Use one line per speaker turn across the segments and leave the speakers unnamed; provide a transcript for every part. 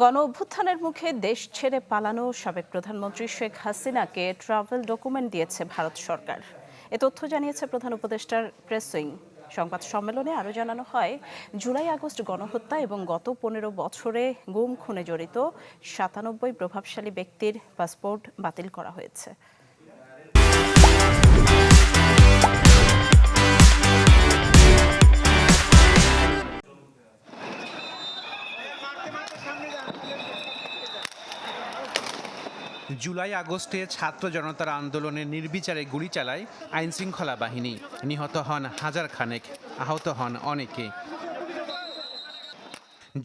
গণ অভ্যুত্থানের মুখে দেশ ছেড়ে পালানো সাবেক প্রধানমন্ত্রী শেখ হাসিনাকে ট্রাভেল ডকুমেন্ট দিয়েছে ভারত সরকার। এ তথ্য জানিয়েছে প্রধান উপদেষ্টার প্রেস উইং সংবাদ সম্মেলনে আরও জানানো হয়, জুলাই আগস্ট গণহত্যা এবং গত পনেরো বছরে গুম, খুনে জড়িত সাতানব্বই প্রভাবশালী ব্যক্তির পাসপোর্ট বাতিল করা হয়েছে।
জুলাই আগস্টে ছাত্র জনতার আন্দোলনে নির্বিচারে গুলি চালায় আইনশৃঙ্খলা বাহিনী। নিহত হন হাজার খানেক, আহত হন অনেকে।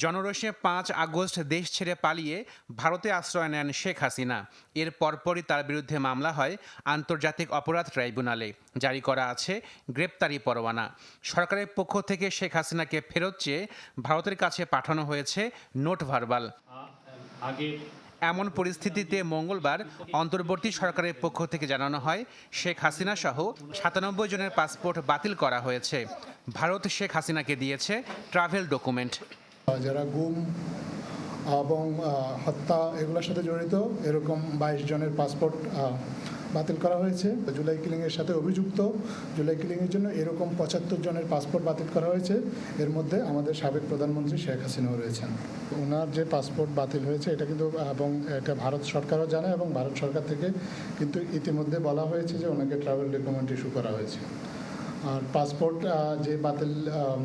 জনরোষে পাঁচ আগস্ট দেশ ছেড়ে পালিয়ে ভারতে আশ্রয় নেন শেখ হাসিনা। এর পরপরই তার বিরুদ্ধে মামলা হয় আন্তর্জাতিক অপরাধ ট্রাইব্যুনালে। জারি করা আছে গ্রেপ্তারি পরোয়ানা। সরকারের পক্ষ থেকে শেখ হাসিনাকে ফেরত চেয়ে ভারতের কাছে পাঠানো হয়েছে নোট ভার্বাল। এমন পরিস্থিতিতে মঙ্গলবার অন্তর্বর্তী সরকারের পক্ষ থেকে জানানো হয়, শেখ হাসিনা সহ সাতানব্বই জনের পাসপোর্ট বাতিল করা হয়েছে। ভারত শেখ হাসিনাকে দিয়েছে ট্রাভেল ডকুমেন্ট।
যারা গুম এবং হত্যা, এগুলোর সাথে জড়িত, এরকম বাইশ জনের পাসপোর্ট বাতিল করা হয়েছে। জুলাই কিলিংয়ের সাথে অভিযুক্ত। জুলাই কিলিংয়ের জন্য এরকম পঁচাত্তর জনের পাসপোর্ট বাতিল করা হয়েছে। এর মধ্যে আমাদের সাবেক প্রধানমন্ত্রী শেখ হাসিনাও রয়েছেন। ওনার যে পাসপোর্ট বাতিল হয়েছে, এটা কিন্তু, এবং এটা ভারত সরকারও জানে এবং ভারত সরকার থেকে কিন্তু ইতিমধ্যে বলা হয়েছে যে ওনাকে ট্রাভেল ডকুমেন্ট ইস্যু করা হয়েছে। আর পাসপোর্ট যে বাতিল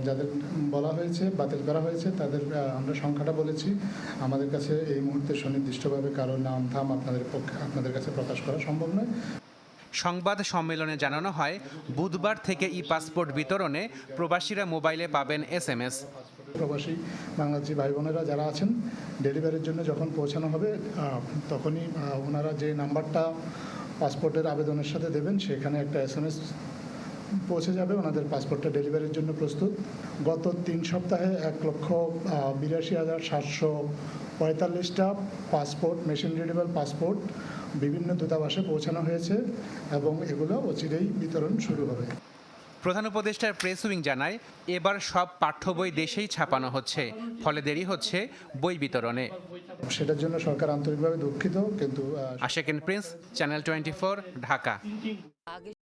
যাদের বলা হয়েছে বাতিল করা হয়েছে তাদের আমরা সংখ্যাটা বলেছি। আমাদের কাছে এই মুহূর্তে সুনির্দিষ্টভাবে কারও নাম ধাম আপনাদের পক্ষে আপনাদের কাছে প্রকাশ করা সম্ভব নয়।
সংবাদ সম্মেলনে জানানো হয় বুধবার থেকে ই পাসপোর্ট বিতরণে প্রবাসীরা মোবাইলে পাবেন এস এম এস।
প্রবাসী বাংলাদেশি ভাই বোনেরা যারা আছেন ডেলিভারির জন্য যখন পৌঁছানো হবে তখনই ওনারা যে নাম্বারটা পাসপোর্টের আবেদনের সাথে দেবেন সেখানে একটা এস এম এস পৌঁছে যাবে ওনাদের পাসপোর্টটা ডেলিভারির জন্য প্রস্তুত। গত তিন সপ্তাহে এক লক্ষ বিরাশি হাজার সাতশো পঁয়তাল্লিশটা পাসপোর্ট মেশিন রিডেবল পাসপোর্ট বিভিন্ন দূতাবাসে পৌঁছানো হয়েছে এবং এগুলো অচিরেই বিতরণ শুরু হবে।
প্রধান উপদেষ্টার প্রেস উইং জানায় এবার সব পাঠ্য বই দেশেই ছাপানো হচ্ছে ফলে দেরি হচ্ছে বই বিতরণে।
সেটার জন্য সরকার আন্তরিকভাবে দুঃখিত কিন্তু
আশেকেন প্রিন্স চ্যানেল টোয়েন্টি ঢাকা।
আগে